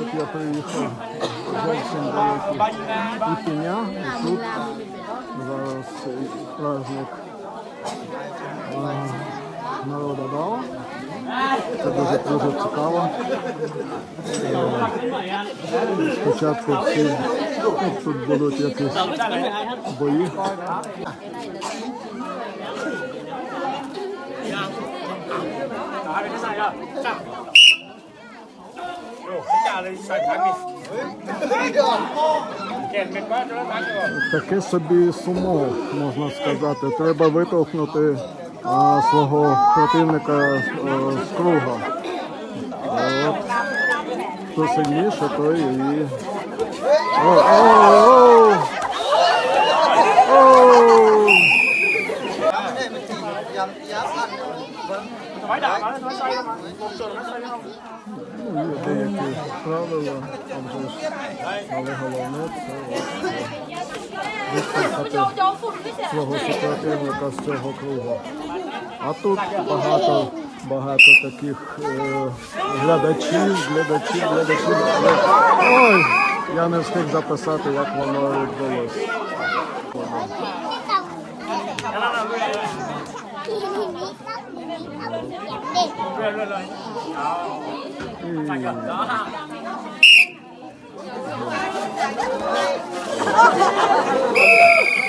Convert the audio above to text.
От я приїхав зовсім далеко і і тут зараз праздник а, народа дала. Це дуже дуже цікаво. Е, Спочатку всі ну, тут будуть якісь бої. Таке собі сумо, можна сказати. Треба витовкнути а, свого противника а, з круга. А от, хто сильніше, той і. О, о, о! О! Ну, деякі правила, але головне це свого супротивника з цього кругу. А тут багато, багато таких е, глядачів, глядачів, глядачів. Ой, я не встиг записати, як воно відбулося. І Oh,